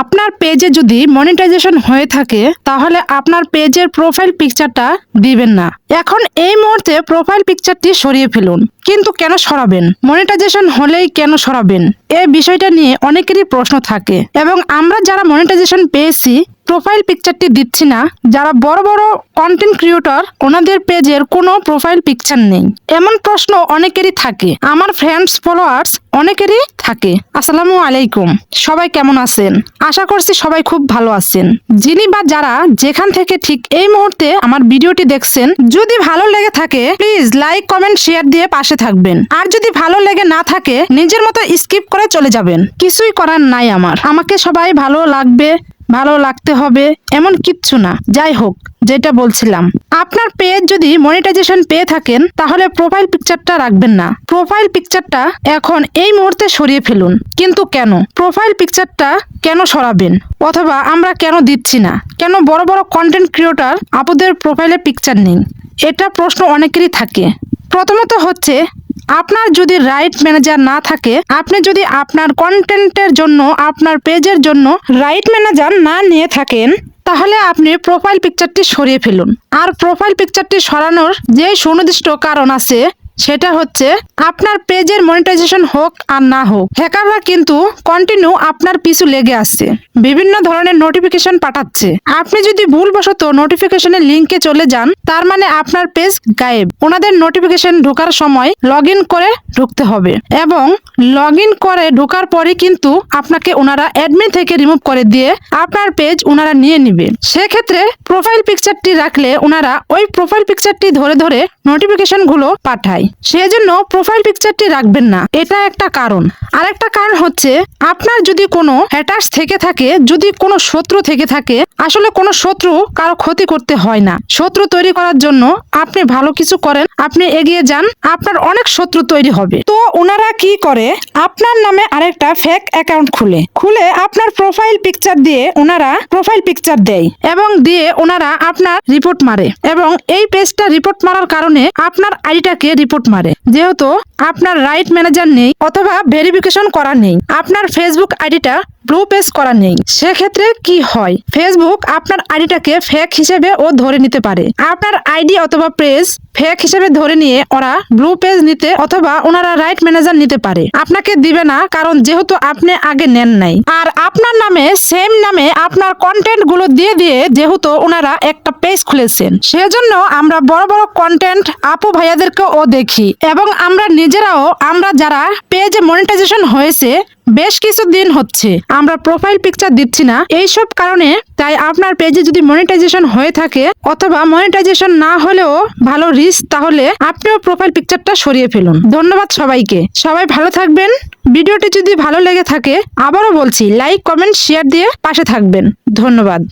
আপনার পেজে যদি মনিটাইজেশন হয়ে থাকে, তাহলে আপনার পেজের প্রোফাইল পিকচারটা দিবেন না। এখন এই মুহূর্তে প্রোফাইল পিকচারটি সরিয়ে ফেলুন। কিন্তু কেন সরাবেন? মনিটাইজেশন হলেই কেন সরাবেন? এই বিষয়টা নিয়ে অনেকেরই প্রশ্ন থাকে। এবং আমরা যারা মনিটাইজেশন পেয়েছি প্রোফাইল পিকচারটি দিচ্ছি না। যারা বড় বড় কন্টেন্ট ক্রিয়েটর ওনাদের পেজের কোনো প্রোফাইল পিকচার নেই। এমন প্রশ্ন অনেকেরই থাকে। আমার ফ্রেন্ডস ফলোয়ার্স অনেকেরই থাকে। আসসালামু আলাইকুম। সবাই কেমন আছেন? আশা করছি সবাই খুব ভালো আছেন। যিনি বা যারা যেখান থেকে ঠিক এই মুহূর্তে আমার ভিডিওটি দেখছেন, যদি ভালো লেগে থাকে প্লিজ লাইক কমেন্ট শেয়ার দিয়ে পাশে থাকবেন। আর যদি ভালো লেগে না থাকে, নিজের মতো স্কিপ করে চলে যাবেন। কিছুই করার নাই আমার। আমাকে সবাই ভালো লাগবে। ভালো লাগতে হবে, এমন কিচ্ছু না। যাই হোক, যেটা বলছিলাম। আপনার পেজ যদি মনিটাইজেশন পেয়ে থাকেন, তাহলে প্রোফাইল পিকচারটা রাখবেন না। প্রোফাইল পিকচারটা এখন এই মুহূর্তে সরিয়ে ফেলুন। কিন্তু কেন? প্রোফাইল পিকচারটা কেন সরাবেন? অথবা আমরা কেন দিচ্ছি না? কেন বড় বড় কন্টেন্ট ক্রিয়েটার আপুদের প্রোফাইলে পিকচার নেই? এটা প্রশ্ন অনেকেরই থাকে। প্রথমত হচ্ছে আপনার যদি রাইট ম্যানেজার না থাকে, আপনি যদি আপনার কন্টেন্টের জন্য, আপনার পেজের জন্য রাইট ম্যানেজার না নিয়ে থাকেন, তাহলে আপনি প্রোফাইল পিকচারটি সরিয়ে ফেলুন। আর প্রোফাইল পিকচারটি সরানোর যে সুনির্দিষ্ট কারণ আছে সেটা হচ্ছে, আপনার পেজের মনিটাইজেশন হোক আর না হোক, হ্যাকাররা কিন্তু কন্টিনিউ আপনার পিছু লেগে আসছে, বিভিন্ন ধরনের নোটিফিকেশন পাঠাচ্ছে। আপনি যদি ভুলবশত নোটিফিকেশনের লিঙ্কে চলে যান, তার মানে আপনার পেজ গায়েব। ওনাদের নোটিফিকেশন ঢোকার সময় লগ করে ঢুকতে হবে এবং লগ করে ঢোকার পরে কিন্তু আপনাকে ওনারা অ্যাডমিন থেকে রিমুভ করে দিয়ে আপনার পেজ ওনারা নিয়ে নিবে। সেক্ষেত্রে প্রোফাইল পিকচারটি রাখলে ওনারা ওই প্রোফাইল পিকচারটি ধরে ধরে নোটিফিকেশনগুলো পাঠায়। সেজন্য প্রোফাইল পিকচারটি রাখবেন না। এটা একটা কারণ। আর একটা কারণ হচ্ছে, আপনার যদি কোনো হ্যাটার্স থেকে থাকে, যদি কোনো শত্রু থেকে থাকে, আসলে কোনো শত্রু কারও ক্ষতি করতে হয় না। শত্রু তৈরি করার জন্য আপনি ভালো কিছু করেন, আপনি এগিয়ে যান, আপনার অনেক শত্রু তৈরি হবে। তো ওনারা কি করে? আপনার নামে আরেকটা ফেক অ্যাকাউন্ট খুলে। খুলে আপনার প্রোফাইল পিকচার দিয়ে ওনারা প্রোফাইল পিকচার দেয় এবং দিয়ে ওনারা আপনার রিপোর্ট মারে। এবং এই পেজটা রিপোর্ট মারার কারণে আপনার আইডিটাকে রিপোর্ট মারে। যেহেতু আপনার রাইট ম্যানেজার নেই অথবা ভেরিফিকেশন করা নেই, আপনার ফেসবুক আইডিটা ব্লু পেজ করা নেই, সেক্ষেত্রে কি হয়? ফেসবুক আপনার আইডিটাকে ফেক হিসেবে ও ধরে নিতে পারে। আপনার আইডি অথবা পেজ ফেক হিসেবে ধরে নিয়ে ওরা ব্লু পেজ নিতে অথবা ওনারা রাইট ম্যানেজার নিতে পারে। আপনাকে দিবে না, কারণ যেহেতু আপনি আগে নেন নাই। আর আপনার নামে, সেম নামে আপনার কন্টেন্টগুলো দিয়ে দিয়ে যেহেতু ওনারা একটা পেজ খুলেছেন সেজন্য আমরা বড় বড় কন্টেন্ট আপু ভাইয়াদেরকে ও দেখি এবং আমরা নিজেরাও, আমরা যারা পেজে মনিটাইজেশন হয়েছে, বেশ কিছু দিন হচ্ছে। আমরা প্রোফাইল পিকচার দিচ্ছি না। এইসব কারণে তাই আপনার পেজে যদি মনিটাইজেশন হয়ে থাকে, অথবা মনিটাইজেশন না হলেও ভালো রিস্ক তাহলে আপনিও প্রোফাইল পিকচারটা সরিয়ে ফেলুন। ধন্যবাদ সবাইকে। সবাই ভালো থাকবেন। ভিডিওটি যদি ভালো লেগে থাকে, আবারও বলছি লাইক কমেন্ট শেয়ার দিয়ে পাশে থাকবেন। ধন্যবাদ।